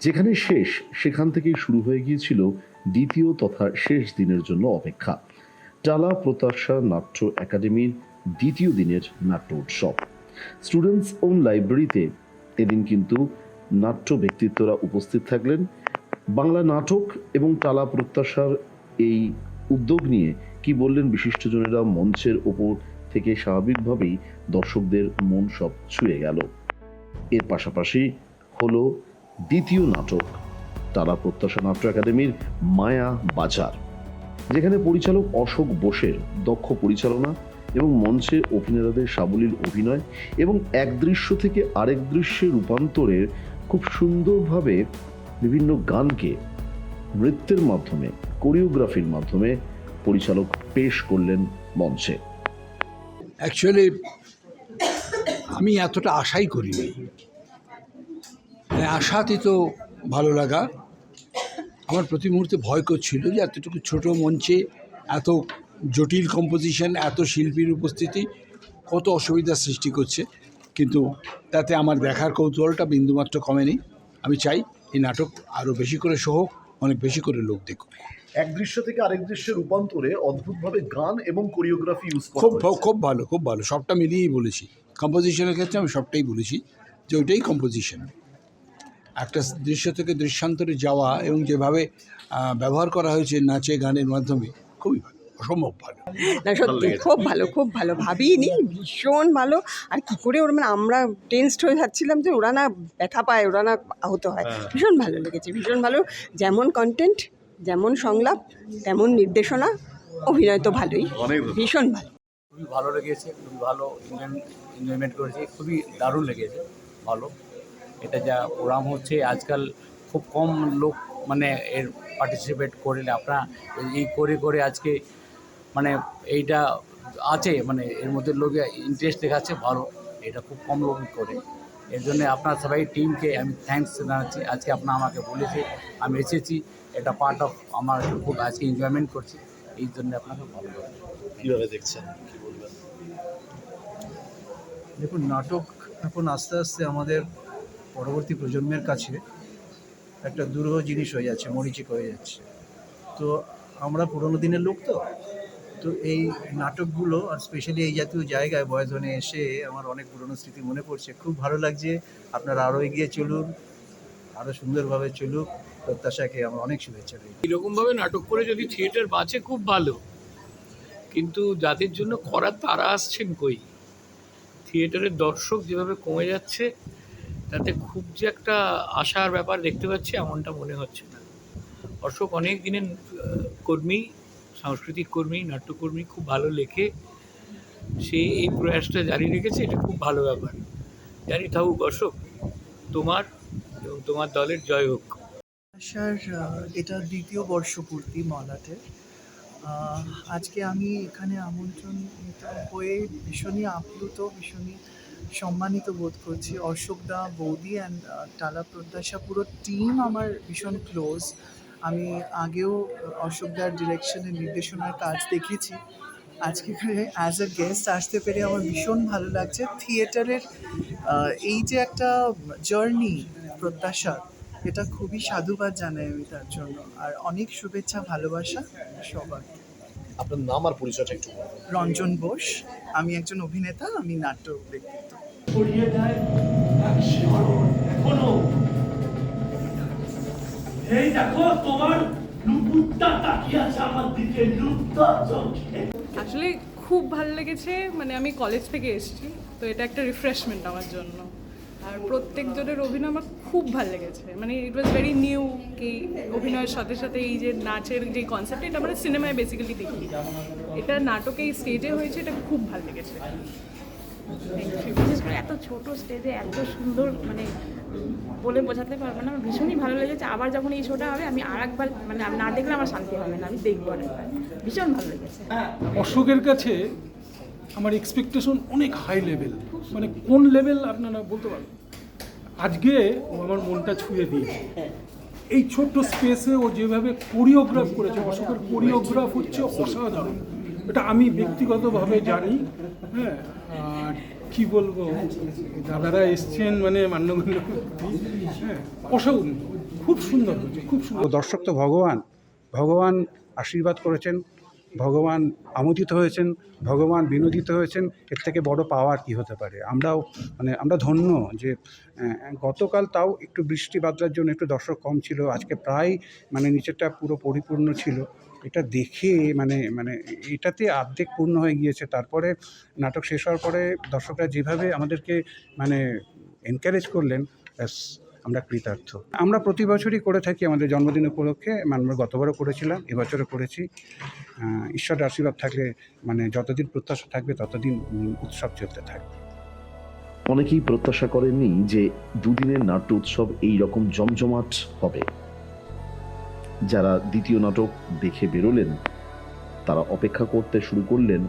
যেখানে শেষ, সেখান থেকেই শুরু হয়ে গিয়েছিল দ্বিতীয় তথা শেষ দিনের জন্য অপেক্ষা। টালা প্রত্যাশা নাট্য একাডেমির দ্বিতীয় দিনের নাট্য উৎসব। স্টুডেন্টস ওন লাইব্রেরিতে এদিন কিন্তু নাট্য ব্যক্তিত্বরা উপস্থিত থাকলেন। বাংলা নাটক এবং টালা, প্রত্যাশার এই উদ্যোগ নিয়ে কি বললেন বিশিষ্টজনেরা মঞ্চের ওপর থেকে স্বাভাবিকভাবেই দর্শকদের মন সব ছুঁয়ে গেল। এর পাশাপাশি হলো দ্বিতীয় নাটক, তারা প্রত্যাশা নাট্য একাডেমির মায়া বাজার, যেখানে পরিচালক অশোক বোসের দক্ষ পরিচালনা এবং মঞ্চে অভিনেতাদের সাবলীল অভিনয় এবং এক দৃশ্য থেকে আরেক দৃশ্যে রূপান্তরের খুব সুন্দরভাবে বিভিন্ন গানকে নৃত্যের মাধ্যমে, কোরিওগ্রাফির মাধ্যমে পরিচালক পেশ করলেন মঞ্চে। অ্যাকচুয়ালি আমি এতটা আশাই করিনি। মানে আশাতীত ভালো লাগা। আমার প্রতি মুহূর্তে ভয় করছিল যে এতটুকু ছোট মঞ্চে এত জটিল কম্পোজিশন এত শিল্পীর উপস্থিতি কত অসুবিধার সৃষ্টি করছে। কিন্তু তাতে আমার দেখার কৌতূহলটা বিন্দুমাত্র কমেনি। আমি চাই এই নাটক আরও বেশি করে সহ অনেক বেশি করে লোক দেখুক। এক দৃশ্য থেকে আরেক দৃশ্যে রূপান্তরে অদ্ভুতভাবে গান এবং কোরিওগ্রাফি ইউজ খুব খুব ভালো খুব ভালো। সবটা মিলিয়েই বলেছি। কম্পোজিশনের ক্ষেত্রে আমি সবটাই বলেছি যে ওইটাই কম্পোজিশন একটা দৃশ্য থেকে দৃশ্যান্তরে যাওয়া এবং যেভাবে ব্যবহার করা হয়েছে নাচে গানের মাধ্যমে খুবই ভালো অসম্ভব ভালো। না সত্যি খুব ভালো খুব ভালো ভাবিনি ভীষণ ভালো। আর কি করে ওরা মানে আমরা টেন্সড হয়ে যাচ্ছিলাম যে ওরা না ব্যথা পায় ওরা না আহত হয়। ভীষণ ভালো লেগেছে ভীষণ ভালো। যেমন কন্টেন্ট যেমন সংলাপ তেমন নির্দেশনা অভিনয় তো ভালোই ভীষণ ভালো। খুবই ভালো লেগেছে খুবই ভালো এনজয়মেন্ট করেছি খুবই দারুণ লেগেছে ভালো। এটা যা প্রোগ্রাম হচ্ছে আজকাল খুব কম লোক মানে এর পার্টিসিপেট করলে। আপনারা এই করে করে আজকে মানে এইটা আছে মানে এর মধ্যে লোকে ইন্টারেস্ট দেখাচ্ছে ভালো। এটা খুব কম লোক করে। এর জন্য আপনার সবাই টিমকে আমি থ্যাঙ্কস জানাচ্ছি। আজকে আপনার আমাকে বলেছে আমি এসেছি। এটা পার্ট অফ আমার খুব আজকে এনজয়মেন্ট করছি। এই জন্য আপনাকে ভালো কীভাবে দেখছেন? কি বলবেন? দেখুন নাটক এখন আস্তে আস্তে আমাদের পরবর্তী প্রজন্মের কাছে একটা দুর্গ জিনিস হয়ে যাচ্ছে, মরিচিক হয়ে যাচ্ছে। তো আমরা পুরোনো দিনের লোক তো। তো এই নাটকগুলো আর স্পেশালি এই জাতীয় জায়গায় বয়সনে এসে আমার অনেক পুরনো স্মৃতি মনে পড়ছে। খুব ভালো লাগছে, আপনারা আরও এগিয়ে চলুন আরও সুন্দরভাবে চলুক, প্রত্যাশাকে আমার অনেক শুভেচ্ছা রইল। এরকমভাবে নাটক করে যদি থিয়েটার বাঁচে খুব ভালো। কিন্তু যাদের জন্য করার তারা আসছেন কই? থিয়েটারের দর্শক যেভাবে কমে যাচ্ছে তাতে খুব যে একটা আশার ব্যাপার দেখতে পাচ্ছি, এমনটা মনে হচ্ছে না। অশোক অনেক দিনের কর্মী, সাংস্কৃতিক কর্মী, নাট্যকর্মী, খুব ভালো লেখে। সে এই প্রয়াসটা জারি রেখেছে, এটা খুব ভালো ব্যাপার। জানি থাকুক অশোক, তোমার এবং তোমার দলের জয় হোক। আসার এটা দ্বিতীয় বর্ষপূর্তি মলাটের আজকে আমি এখানে আমন্ত্রণ হয়ে ভীষণই আপ্লুত, ভীষণই সম্মানিত বোধ করছি। অশোক দা, বৌদি অ্যান্ড টালা প্রত্যাশা, পুরো টিম আমার ভীষণ ক্লোজ আমি আগেও অশোক দার ডিরেকশনের নির্দেশনার কাজ দেখেছি। আজকে অ্যাজ আ গেস্ট আসতে পেরে আমার ভীষণ ভালো লাগছে। থিয়েটারের এই যে একটা জার্নি প্রত্যাশা, এটা খুবই সাধুবাদ জানাই আমি তার জন্য। আর অনেক শুভেচ্ছা, ভালোবাসা সবার। আপনার নাম আর পরিচয়টা একটু রঞ্জন বোস আমি একজন অভিনেতা আমি নাট্য ব্যক্তিত্ব। ছড়িয়ে দেয় এখনও। এই দেখো তোমার নুপুরটা তাকিয়ে আছে আমার দিকে চোখে আসলে খুব ভালো লেগেছে মানে আমি কলেজ থেকে এসেছি তো এটা একটা রিফ্রেশমেন্ট আমার জন্য। আর প্রত্যেকজনের অভিনয় আমার খুব ভালো লেগেছে। মানে ইট ওয়াজ ভেরি নিউ কি অভিনয়ের সাথে সাথে এই যে নাচের যে কনসেপ্ট এটা আমরা সিনেমায় বেসিক্যালি দেখি। এটা নাটকে এই স্টেজে হয়েছে এটা খুব ভালো লেগেছে। বিশেষ করে এত ছোট স্টেজে এত সুন্দর মানে বলে বোঝাতে পারব না আমার ভীষণই ভালো লেগেছে। আবার যখন এই শোটা হবে আমি আর একবার মানে আমি না দেখলে আমার শান্তি হবে না আমি দেখব আরেকবার। ভীষণ ভালো লেগেছে। অশোকের কাছে আমার এক্সপেকটেশন অনেক হাই লেভেল মানে কোন লেভেল আপনারা বলতে পারবেন? আজকে ও আমার মনটা ছুঁয়ে দিয়েছে। এই ছোট্ট স্পেসে ও যেভাবে কোরিওগ্রাফ করেছে, অশোকের কোরিওগ্রাফ হচ্ছে অসাধারণ। এটা আমি ব্যক্তিগতভাবে জানি হ্যাঁ? কি বলব, দাদারা এসছেন মানে মান্যগণ্য হ্যাঁ? অসাধারণ খুব সুন্দর হয়েছে, খুব সুন্দর। দর্শক তো ভগবান ভগবান আশীর্বাদ করেছেন। ভগবান আমোদিত হয়েছেন, ভগবান বিনোদিত হয়েছেন, এর থেকে বড় পাওয়ার কি হতে পারে? আমরাও মানে আমরা ধন্য যে গতকাল তাও একটু বৃষ্টি বাদলার জন্য একটু দর্শক কম ছিল, আজকে প্রায় মানে নিচেরটা পুরো পরিপূর্ণ ছিল। এটা দেখে মানে মানে এটাতে অর্ধেক পূর্ণ হয়ে গিয়েছে। তারপরে নাটক শেষ হওয়ার পরে দর্শকরা যেভাবে আমাদেরকে মানে এনকারেজ করলেন, ব্যাস আমরা কৃতার্থ। আমরা প্রতি বছরই করে থাকি আমাদের জন্মদিন উপলক্ষে মানে আমরা গতবারও করেছিলাম, এবছরও করেছি। ঈশ্বরের আশীর্বাদ থাকলে মানে যতদিন প্রত্যাশা থাকবে, ততদিন উৎসব চলতে থাকবে। অনেকেই প্রত্যাশা করেননি যে দুদিনের নাট্য উৎসব এই রকম জমজমাট হবে। যারা দ্বিতীয় নাটক দেখে বেরোলেন, তারা অপেক্ষা করতে শুরু করলেন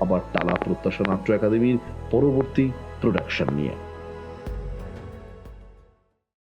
আবার টালা প্রত্যাশা নাট্য একাডেমির পরবর্তী প্রোডাকশন নিয়ে।